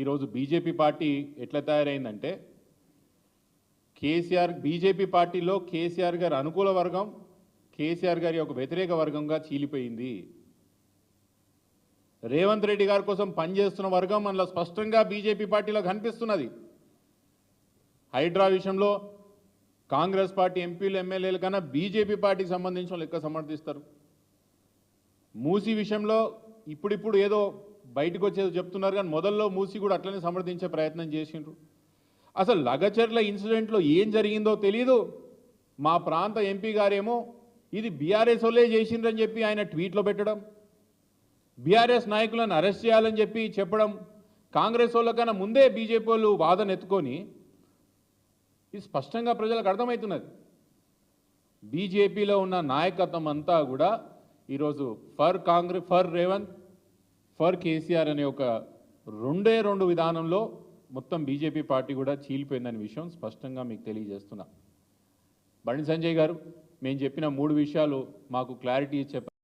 ఈరోజు BJP party ఎట్లా తయారైందంటే KCR BJP పార్టీలో కేసీఆర్ గారి అనుకూల వర్గం కేసీఆర్ గారి యొక్క వ్యతిరేక వర్గంగా చీలిపోయింది. రేవంత్ రెడ్డి గారి కోసం పనిచేస్తున్న వర్గం మనలో స్పష్టంగా బీజేపీ పార్టీలో కనిపిస్తున్నది. హైడ్రా విషయంలో కాంగ్రెస్ పార్టీ ఎంపీలు ఎమ్మెల్యేల కన్నా బీజేపీ పార్టీకి సంబంధించిన వాళ్ళు ఎక్కువ సమర్థిస్తారు. మూసీ విషయంలో ఇప్పుడిప్పుడు ఏదో బయటకు వచ్చేది చెప్తున్నారు కానీ మొదల్లో మూసి కూడా అట్లనే సమర్థించే ప్రయత్నం చేసిండ్రు. అసలు లగచర్ల ఇన్సిడెంట్లో ఏం జరిగిందో తెలీదు. మా ప్రాంత ఎంపీ గారేమో ఇది బీఆర్ఎస్ వాళ్ళే చేసిండ్రని చెప్పి ఆయన ట్వీట్లో పెట్టడం బీఆర్ఎస్ నాయకులను అరెస్ట్ చేయాలని చెప్పి చెప్పడం కాంగ్రెస్ వాళ్ళకన్నా ముందే బీజేపీ వాళ్ళు వాదన ఎత్తుకొని ఇది స్పష్టంగా ప్రజలకు అర్థమవుతున్నది. బీజేపీలో ఉన్న నాయకత్వం అంతా కూడా ఈరోజు for Congress for Revanth for KCR అనే ఒక రెండే రెండు విధానంలో మొత్తం బీజేపీ పార్టీ కూడా చీలిపోయిందనే విషయం స్పష్టంగా మీకు తెలియజేస్తున్నా. బండి సంజయ్ గారు మేము చెప్పిన మూడు విషయాలు మాకు క్లారిటీ ఇచ్చే